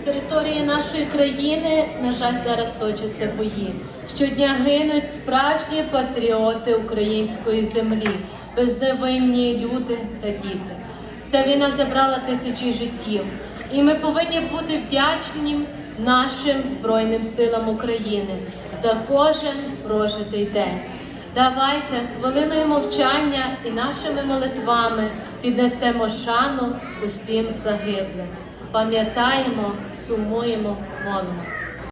території нашої країни, на жаль, зараз точаться бої. Щодня гинуть справжні патріоти української землі, безневинні люди та діти. Ця війна забрала тисячі життів, і ми повинні бути вдячні нашим Збройним силам України за кожен прожитий день. Давайте хвилиною мовчання і нашими молитвами піднесемо шану усім загиблим. Пам'ятаємо, сумуємо, молимось.